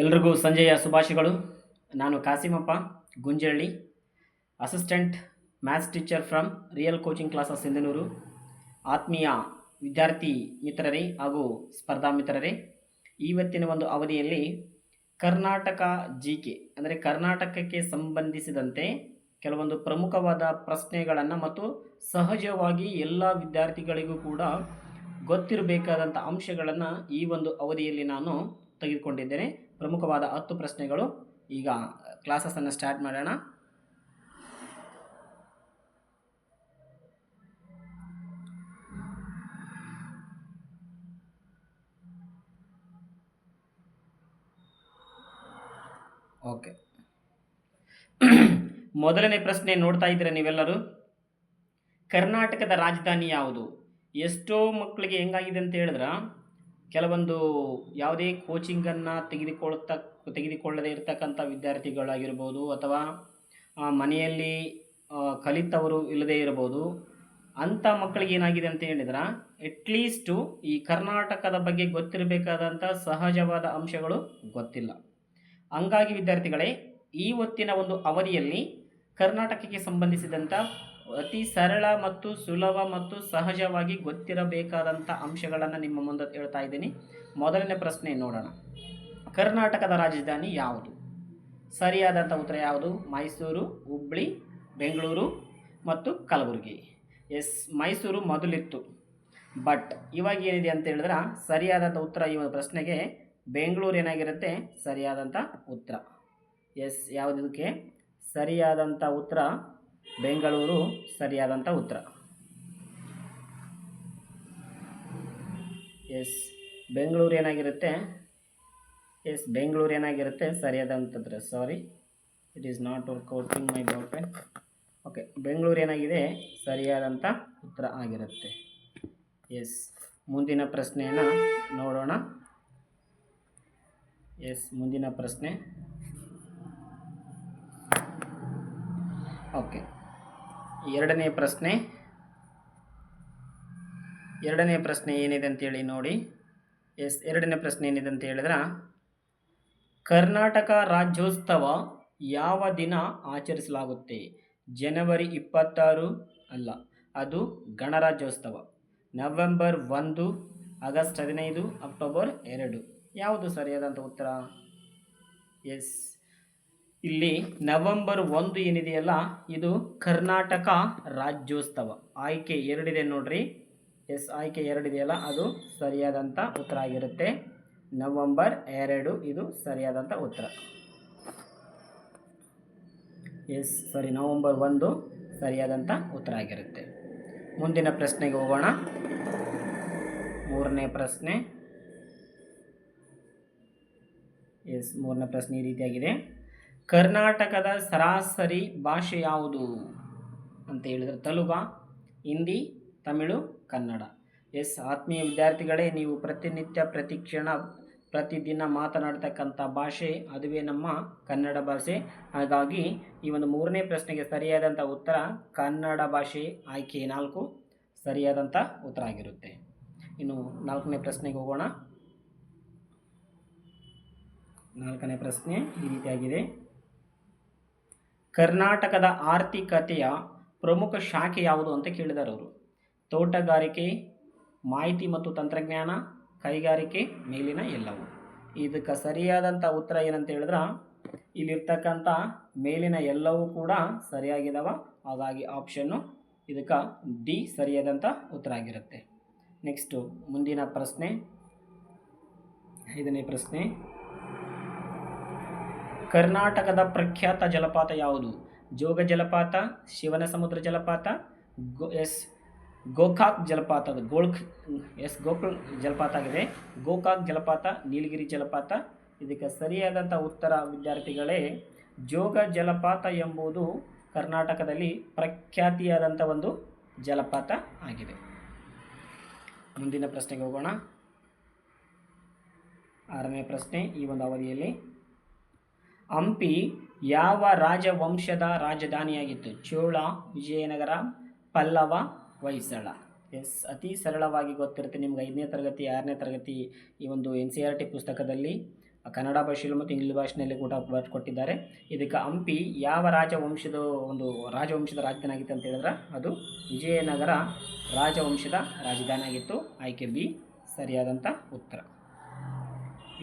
ಎಲ್ರಿಗೂ ಸಂಜೆಯ ಶುಭಾಶಯಗಳು. ನಾನು Kasimappa, Gunjalli, assistant maths teacher from real coaching classes Sindhanur, ಆತ್ಮೀಯ ವಿದ್ಯಾರ್ಥಿ ಮಿತ್ರರೇ ಹಾಗೂ ಸ್ಪರ್ಧಾ ಮಿತ್ರರೇ. ಇವತ್ತಿನ ಒಂದು ಅವಧಿಯಲ್ಲಿ ಕರ್ನಾಟಕ ಜಿ ಕೆ ಅಂದರೆ ಕರ್ನಾಟಕಕ್ಕೆ ಸಂಬಂಧಿಸಿದಂತೆ ಕೆಲವೊಂದು ಪ್ರಮುಖವಾದ ಪ್ರಶ್ನೆಗಳನ್ನು ಮತ್ತು ಸಹಜವಾಗಿ ಎಲ್ಲ ವಿದ್ಯಾರ್ಥಿಗಳಿಗೂ ಕೂಡ ಗೊತ್ತಿರಬೇಕಾದಂಥ ಅಂಶಗಳನ್ನು ಈ ಒಂದು ಅವಧಿಯಲ್ಲಿ ನಾನು ತೆಗೆದುಕೊಂಡಿದ್ದೇನೆ. ಪ್ರಮುಖವಾದ ಹತ್ತು ಪ್ರಶ್ನೆಗಳು. ಈಗ ಕ್ಲಾಸಸನ್ನು ಸ್ಟಾರ್ಟ್ ಮಾಡೋಣ. ಓಕೆ. ಮೊದಲನೇ ಪ್ರಶ್ನೆ ನೋಡ್ತಾ ಇದ್ದೀರಾ ನೀವೆಲ್ಲರೂ? ಕರ್ನಾಟಕದ ರಾಜಧಾನಿ ಯಾವುದು? ಎಷ್ಟೋ ಮಕ್ಕಳಿಗೆ ಹೆಂಗಾಗಿದೆ ಅಂತ ಹೇಳಿದ್ರೆ? ಕೆಲವೊಂದು ಯಾವುದೇ ಕೋಚಿಂಗನ್ನು ತೆಗೆದುಕೊಳ್ತ, ತೆಗೆದುಕೊಳ್ಳದೇ ಇರತಕ್ಕಂಥ ವಿದ್ಯಾರ್ಥಿಗಳಾಗಿರ್ಬೋದು ಅಥವಾ ಮನೆಯಲ್ಲಿ ಕಲಿತವರು ಇಲ್ಲದೇ ಇರಬಹುದು. ಅಂಥ ಮಕ್ಕಳಿಗೆ ಏನಾಗಿದೆ ಅಂತ ಹೇಳಿದ್ರೆ ಅಟ್ಲೀಸ್ಟು ಈ ಕರ್ನಾಟಕದ ಬಗ್ಗೆ ಗೊತ್ತಿರಬೇಕಾದಂಥ ಸಹಜವಾದ ಅಂಶಗಳು ಗೊತ್ತಿಲ್ಲ. ಹಂಗಾಗಿ ವಿದ್ಯಾರ್ಥಿಗಳೇ, ಈ ಹೊತ್ತಿನ ಒಂದು ಅವಧಿಯಲ್ಲಿ ಕರ್ನಾಟಕಕ್ಕೆ ಸಂಬಂಧಿಸಿದಂಥ ಅತಿ ಸರಳ ಮತ್ತು ಸುಲಭ ಮತ್ತು ಸಹಜವಾಗಿ ಗೊತ್ತಿರಬೇಕಾದಂಥ ಅಂಶಗಳನ್ನು ನಿಮ್ಮ ಮುಂದೆ ಹೇಳ್ತಾ ಇದ್ದೀನಿ. ಮೊದಲನೇ ಪ್ರಶ್ನೆ ನೋಡೋಣ. ಕರ್ನಾಟಕದ ರಾಜಧಾನಿ ಯಾವುದು? ಸರಿಯಾದಂಥ ಉತ್ತರ ಯಾವುದು? ಮೈಸೂರು, ಹುಬ್ಳಿ, ಬೆಂಗಳೂರು ಮತ್ತು ಕಲಬುರಗಿ. ಎಸ್, ಮೈಸೂರು ಮೊದಲಿತ್ತು. ಬಟ್ ಇವಾಗ ಏನಿದೆ ಅಂತ ಹೇಳಿದ್ರೆ ಸರಿಯಾದಂಥ ಉತ್ತರ ಈ ಒಂದು ಪ್ರಶ್ನೆಗೆ ಬೆಂಗಳೂರು ಏನಾಗಿರುತ್ತೆ? ಸರಿಯಾದಂಥ ಉತ್ತರ. ಎಸ್ ಯಾವುದಕ್ಕೆ ಸರಿಯಾದಂಥ ಉತ್ತರ ಬೆಂಗಳೂರು ಸರಿಯಾದಂಥ ಉತ್ತರ. ಎಸ್, ಬೆಂಗಳೂರು ಏನಾಗಿರುತ್ತೆ? ಎಸ್, ಬೆಂಗಳೂರು ಏನಾಗಿರುತ್ತೆ? ಸರಿಯಾದಂಥದ್ರೆ sorry it is not workouting my ball okay Bengaluru ಏನಾಗಿದೆ? ಸರಿಯಾದಂಥ ಉತ್ತರ ಆಗಿರುತ್ತೆ. ಎಸ್, ಮುಂದಿನ ಪ್ರಶ್ನೆಯನ್ನು ನೋಡೋಣ. ಎಸ್, ಮುಂದಿನ ಪ್ರಶ್ನೆ. ಓಕೆ. ಎರಡನೇ ಪ್ರಶ್ನೆ. ಎರಡನೇ ಪ್ರಶ್ನೆ ಏನಿದೆ ಅಂತೇಳಿ ನೋಡಿ. ಎಸ್, ಎರಡನೇ ಪ್ರಶ್ನೆ ಏನಿದೆ ಅಂತ ಹೇಳಿದ್ರೆ, ಕರ್ನಾಟಕ ರಾಜ್ಯೋತ್ಸವ ಯಾವ ದಿನ ಆಚರಿಸಲಾಗುತ್ತೆ? ಜನವರಿ ಇಪ್ಪತ್ತಾರು ಅಲ್ಲ, ಅದು ಗಣರಾಜ್ಯೋತ್ಸವ. ನವೆಂಬರ್ ಒಂದು, ಆಗಸ್ಟ್ ಹದಿನೈದು, ಅಕ್ಟೋಬರ್ ಎರಡು. ಯಾವುದು ಸರಿಯಾದಂಥ ಉತ್ತರ? ಎಸ್. ಇಲ್ಲಿ ನವೆಂಬರ್ ಒಂದು ಏನಿದೆಯಲ್ಲ, ಇದು ಕರ್ನಾಟಕ ರಾಜ್ಯೋತ್ಸವ. ಆಯ್ಕೆ ಎರಡಿದೆ ನೋಡ್ರಿ. ಎಸ್, ಆಯ್ಕೆ ಎರಡಿದೆಯಲ್ಲ, ಅದು ಸರಿಯಾದಂಥ ಉತ್ತರ ಆಗಿರುತ್ತೆ. ನವೆಂಬರ್ ಎರಡು, ಇದು ಸರಿಯಾದಂಥ ಉತ್ತರ. ಎಸ್, ಸಾರಿ, ನವಂಬರ್ ಒಂದು ಸರಿಯಾದಂಥ ಉತ್ತರ ಆಗಿರುತ್ತೆ. ಮುಂದಿನ ಪ್ರಶ್ನೆಗೆ ಹೋಗೋಣ. ಮೂರನೇ ಪ್ರಶ್ನೆ. ಎಸ್, ಮೂರನೇ ಪ್ರಶ್ನೆ ಈ ರೀತಿಯಾಗಿದೆ. ಕರ್ನಾಟಕದ ಸರಾಸರಿ ಭಾಷೆ ಯಾವುದು? ಅಂತ ಹೇಳಿದರೆ ತೆಲುಗ, ಹಿಂದಿ, ತಮಿಳು, ಕನ್ನಡ. ಎಸ್, ಆತ್ಮೀಯ ವಿದ್ಯಾರ್ಥಿಗಳೇ, ನೀವು ಪ್ರತಿನಿತ್ಯ, ಪ್ರತಿಕ್ಷಣ, ಪ್ರತಿದಿನ ಮಾತನಾಡ್ತಕ್ಕಂಥ ಭಾಷೆ, ಅದುವೇ ನಮ್ಮ ಕನ್ನಡ ಭಾಷೆ. ಹಾಗಾಗಿ ಈ ಒಂದು ಮೂರನೇ ಪ್ರಶ್ನೆಗೆ ಸರಿಯಾದಂಥ ಉತ್ತರ ಕನ್ನಡ ಭಾಷೆ ಆಯ್ಕೆ ನಾಲ್ಕು, ಸರಿಯಾದಂಥ ಉತ್ತರ ಆಗಿರುತ್ತೆ. ಇನ್ನು ನಾಲ್ಕನೇ ಪ್ರಶ್ನೆಗೆ ಹೋಗೋಣ. ನಾಲ್ಕನೇ ಪ್ರಶ್ನೆ ಈ ರೀತಿಯಾಗಿದೆ. ಕರ್ನಾಟಕದ ಆರ್ಥಿಕತೆಯ ಪ್ರಮುಖ ಶಾಖೆ ಯಾವುದು ಅಂತ ಕೇಳಿದ್ದಾರೆ ಅವರು. ತೋಟಗಾರಿಕೆ, ಮಾಹಿತಿ ಮತ್ತು ತಂತ್ರಜ್ಞಾನ, ಕೈಗಾರಿಕೆ ಮೇಲಿನ ಎಲ್ಲವೂ. ಇದಕ್ಕೆ ಸರಿಯಾದಂಥ ಉತ್ತರ ಏನಂತ ಹೇಳಿದ್ರೆ ಇಲ್ಲಿರ್ತಕ್ಕಂಥ ಮೇಲಿನ ಎಲ್ಲವೂ ಕೂಡ ಸರಿಯಾಗಿದ್ದಾವ ಹಾಗಾಗಿ ಆಪ್ಷನ್ನು ಇದಕ್ಕೆ ಡಿ ಸರಿಯಾದಂಥ ಉತ್ತರ ಆಗಿರುತ್ತೆ. ನೆಕ್ಸ್ಟು ಮುಂದಿನ ಪ್ರಶ್ನೆ, ಐದನೇ ಪ್ರಶ್ನೆ. ಕರ್ನಾಟಕದ ಪ್ರಖ್ಯಾತ ಜಲಪಾತ ಯಾವುದು? ಜೋಗ ಜಲಪಾತ, ಶಿವನ ಸಮುದ್ರ ಜಲಪಾತ, ಗೋ ಎಸ್ ಗೋಕಾಕ್ ಜಲಪಾತ ಗೋಳ್ಖ್ ಎಸ್ ಗೋಕುಲ್ ಜಲಪಾತ ಆಗಿದೆ. ಗೋಕಾಕ್ ಜಲಪಾತ, ನೀಲಗಿರಿ ಜಲಪಾತ. ಇದಕ್ಕೆ ಸರಿಯಾದಂಥ ಉತ್ತರ ವಿದ್ಯಾರ್ಥಿಗಳೇ, ಜೋಗ ಜಲಪಾತ ಎಂಬುದು ಕರ್ನಾಟಕದಲ್ಲಿ ಪ್ರಖ್ಯಾತಿಯಾದಂಥ ಒಂದು ಜಲಪಾತ ಆಗಿದೆ. ಮುಂದಿನ ಪ್ರಶ್ನೆಗೆ ಹೋಗೋಣ. ಆರನೇ ಪ್ರಶ್ನೆ ಈ ಒಂದು ಅವಧಿಯಲ್ಲಿ. ಹಂಪಿ ಯಾವ ರಾಜವಂಶದ ರಾಜಧಾನಿಯಾಗಿತ್ತು? ಚೋಳ, ವಿಜಯನಗರ, ಪಲ್ಲವ, ಹೊಯ್ಸಳ. ಎಸ್, ಅತಿ ಸರಳವಾಗಿ ಗೊತ್ತಿರುತ್ತೆ ನಿಮ್ಗೆ ಐದನೇ ತರಗತಿ, ಆರನೇ ತರಗತಿ ಈ ಒಂದು ಎನ್ ಸಿ ಆರ್ ಟಿ ಪುಸ್ತಕದಲ್ಲಿ. ಕನ್ನಡ ಭಾಷೆಯಲ್ಲಿ ಮತ್ತು ಇಂಗ್ಲೀಷ್ ಭಾಷೆಯಲ್ಲಿ ಕೂಡ ಕೊಟ್ಟಿದ್ದಾರೆ. ಇದಕ್ಕೆ ಹಂಪಿ ಯಾವ ರಾಜವಂಶದ ಒಂದು ರಾಜವಂಶದ ರಾಜಧಾನಿ ಆಗಿತ್ತು ಅಂತ ಹೇಳಿದ್ರೆ ಅದು ವಿಜಯನಗರ ರಾಜವಂಶದ ರಾಜಧಾನಿ ಆಗಿತ್ತು ಆಯ್ಕೆ ಬಿ, ಸರಿಯಾದಂಥ ಉತ್ತರ.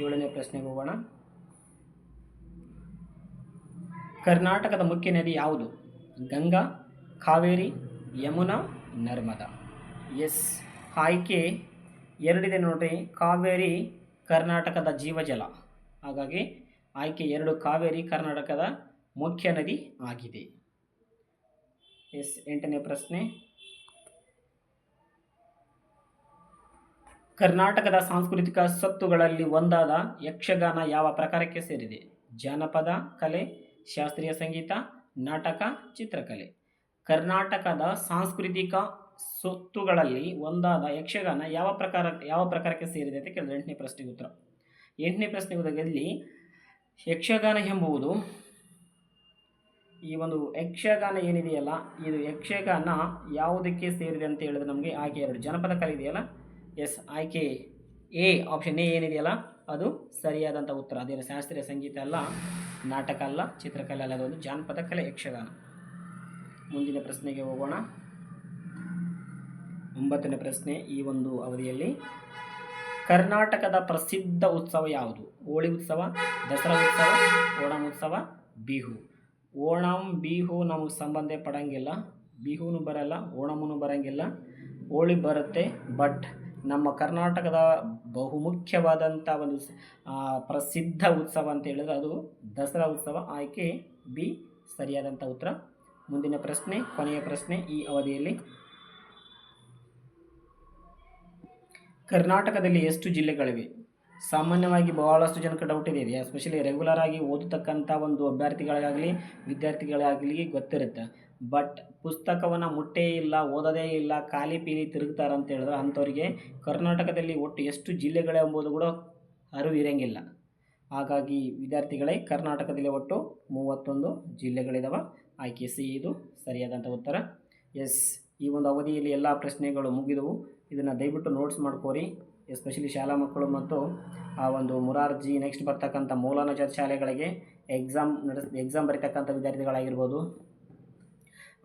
ಏಳನೇ ಪ್ರಶ್ನೆಗೆ ಹೋಗೋಣ. ಕರ್ನಾಟಕದ ಮುಖ್ಯ ನದಿ ಯಾವುದು? ಗಂಗಾ, ಕಾವೇರಿ, ಯಮುನಾ, ನರ್ಮದಾ. ಎಸ್. ಆಯ್ಕೆ ಎರಡಿದೆ ನೋಡ್ರಿ. ಕಾವೇರಿ ಕರ್ನಾಟಕದ ಜೀವಜಲ. ಹಾಗಾಗಿ ಆಯ್ಕೆ ಎರಡು ಕಾವೇರಿ ಕರ್ನಾಟಕದ ಮುಖ್ಯ ನದಿ ಆಗಿದೆ. ಎಸ್, ಎಂಟನೇ ಪ್ರಶ್ನೆ. ಕರ್ನಾಟಕದ ಸಾಂಸ್ಕೃತಿಕ ಸ್ವತ್ತುಗಳಲ್ಲಿ ಒಂದಾದ ಯಕ್ಷಗಾನ ಯಾವ ಪ್ರಕಾರಕ್ಕೆ ಸೇರಿದೆ? ಜಾನಪದ, ಕಲೆ ಶಾಸ್ತ್ರೀಯ ಸಂಗೀತ, ನಾಟಕ, ಚಿತ್ರಕಲೆ. ಕರ್ನಾಟಕದ ಸಾಂಸ್ಕೃತಿಕ ಸೊತ್ತುಗಳಲ್ಲಿ ಒಂದಾದ ಯಕ್ಷಗಾನ ಯಾವ ಪ್ರಕಾರ, ಯಾವ ಪ್ರಕಾರಕ್ಕೆ ಸೇರಿದೆ ಅಂತ ಕೇಳಿದ್ರೆ ಎಂಟನೇ ಪ್ರಶ್ನೆಗೆ ಉತ್ತರ. ಎಂಟನೇ ಪ್ರಶ್ನೆ ಉತ್ತರದಲ್ಲಿ ಯಕ್ಷಗಾನ ಎಂಬುವುದು ಈ ಒಂದು ಯಕ್ಷಗಾನ ಏನಿದೆಯಲ್ಲ, ಇದು ಯಕ್ಷಗಾನ ಯಾವುದಕ್ಕೆ ಸೇರಿದೆ ಅಂತ ಹೇಳಿದ್ರೆ ನಮಗೆ ಆಯ್ಕೆ ಎರಡು. ಜನಪದ ಕಲೆ ಇದೆಯಲ್ಲ, ಎಸ್, ಆಯ್ಕೆ ಎ, ಆಪ್ಷನ್ ಎ ಏನಿದೆಯಲ್ಲ, ಅದು ಸರಿಯಾದಂಥ ಉತ್ತರ. ಅದೇನು ಶಾಸ್ತ್ರೀಯ ಸಂಗೀತ ಅಲ್ಲ ನಾಟಕ ಅಲ್ಲ, ಚಿತ್ರಕಲೆ ಅಲ್ಲ, ಅದೊಂದು ಜಾನಪದ ಕಲೆ ಯಕ್ಷಗಾನ. ಮುಂದಿನ ಪ್ರಶ್ನೆಗೆ ಹೋಗೋಣ. ಒಂಬತ್ತನೇ ಪ್ರಶ್ನೆ ಈ ಒಂದು ಅವಧಿಯಲ್ಲಿ. ಕರ್ನಾಟಕದ ಪ್ರಸಿದ್ಧ ಉತ್ಸವ ಯಾವುದು? ಹೋಳಿ ಉತ್ಸವ, ದಸರಾ ಉತ್ಸವ, ಓಣಂ ಉತ್ಸವ, ಬಿಹು. ಓಣಂ, ಬಿಹು ನಮಗೆ ಸಂಬಂಧ ಪಡಂಗಿಲ್ಲ ಬಿಹುನು ಬರಲ್ಲ ಓಣಮೂ ಬರಂಗಿಲ್ಲ. ಹೋಳಿ ಬರುತ್ತೆ ಬಟ್ ನಮ್ಮ ಕರ್ನಾಟಕದ ಬಹುಮುಖ್ಯವಾದಂಥ ಒಂದು ಪ್ರಸಿದ್ಧ ಉತ್ಸವ ಅಂತ ಹೇಳಿದ್ರೆ ಅದು ದಸರಾ ಉತ್ಸವ. ಆಯ್ಕೆ ಬಿ, ಸರಿಯಾದಂಥ ಉತ್ತರ. ಮುಂದಿನ ಪ್ರಶ್ನೆ, ಕೊನೆಯ ಪ್ರಶ್ನೆ ಈ ಅವಧಿಯಲ್ಲಿ. ಕರ್ನಾಟಕದಲ್ಲಿ ಎಷ್ಟು ಜಿಲ್ಲೆಗಳಿವೆ? ಸಾಮಾನ್ಯವಾಗಿ ಬಹಳಷ್ಟು ಜನಕ್ಕೆ ಡೌಟ್ ಇದೆ. ಎಸ್ಪೆಷಲಿ ರೆಗ್ಯುಲರ್ ಆಗಿ ಓದತಕ್ಕಂಥ ಒಂದು ಅಭ್ಯರ್ಥಿಗಳಿಗಾಗಲಿ, ವಿದ್ಯಾರ್ಥಿಗಳಿಗಾಗಲಿ ಗೊತ್ತಿರುತ್ತೆ. ಬಟ್ ಪುಸ್ತಕವನ್ನು ಮುಟ್ಟೇ ಇಲ್ಲ, ಓದೋದೇ ಇಲ್ಲ, ಖಾಲಿ ಪೀಲಿ ತಿರುಗ್ತಾರೆ ಅಂತ ಹೇಳಿದ್ರೆ ಅಂಥವ್ರಿಗೆ ಕರ್ನಾಟಕದಲ್ಲಿ ಒಟ್ಟು ಎಷ್ಟು ಜಿಲ್ಲೆಗಳೇ ಎಂಬುದು ಕೂಡ ಅರಿವಿರಂಗಿಲ್ಲ ಹಾಗಾಗಿ ವಿದ್ಯಾರ್ಥಿಗಳೇ ಕರ್ನಾಟಕದಲ್ಲಿ ಒಟ್ಟು ಮೂವತ್ತೊಂದು ಜಿಲ್ಲೆಗಳಿದಾವೆ. ಆಯ್ಕೆ ಸಿ ಇದು ಸರಿಯಾದಂಥ ಉತ್ತರ. ಎಸ್, ಈ ಒಂದು ಅವಧಿಯಲ್ಲಿ ಎಲ್ಲ ಪ್ರಶ್ನೆಗಳು ಮುಗಿದವು. ಇದನ್ನು ದಯವಿಟ್ಟು ನೋಟ್ಸ್ ಮಾಡ್ಕೋರಿ ಎಸ್ಪೆಷಲಿ ಶಾಲಾ ಮಕ್ಕಳು ಮತ್ತು ಆ ಒಂದು ಮುರಾರ್ಜಿ ನೆಕ್ಸ್ಟ್ ಬರ್ತಕ್ಕಂಥ ಮೌಲಾನಜರ್ ಶಾಲೆಗಳಿಗೆ ಎಕ್ಸಾಮ್ ನಡೆಸ್ ಎಕ್ಸಾಮ್ ಬರೀತಕ್ಕಂಥ ವಿದ್ಯಾರ್ಥಿಗಳಾಗಿರ್ಬೋದು.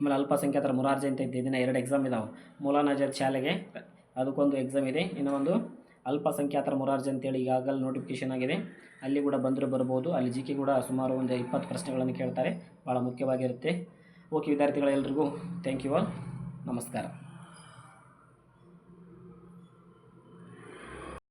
ಆಮೇಲೆ ಅಲ್ಪಸಂಖ್ಯಾತರ ಮುರಾರ್ಜಿ ಅಂತ ಇದ್ದ ದಿನ ಎರಡು ಎಕ್ಸಾಮ್ ಇದಾವೆ. ಮೌಲಾನಜರ್ ಶಾಲೆಗೆ ಅದಕ್ಕೊಂದು ಎಕ್ಸಾಮ್ ಇದೆ. ಇನ್ನು ಒಂದು ಅಲ್ಪಸಂಖ್ಯಾತರ ಮುರಾರ್ಜಿ ಅಂತೇಳಿ ಈಗಾಗಲೇ ನೋಟಿಫಿಕೇಶನ್ ಆಗಿದೆ. ಅಲ್ಲಿ ಕೂಡ ಬಂದರೂ ಬರ್ಬೋದು. ಅಲ್ಲಿ ಜಿ ಕೂಡ ಸುಮಾರು ಒಂದು ಇಪ್ಪತ್ತು ಪ್ರಶ್ನೆಗಳನ್ನು ಕೇಳ್ತಾರೆ. ಭಾಳ ಮುಖ್ಯವಾಗಿರುತ್ತೆ. ಓಕೆ ವಿದ್ಯಾರ್ಥಿಗಳೆಲ್ಲರಿಗೂ ಥ್ಯಾಂಕ್ ಯು ಆಲ್ ನಮಸ್ಕಾರ.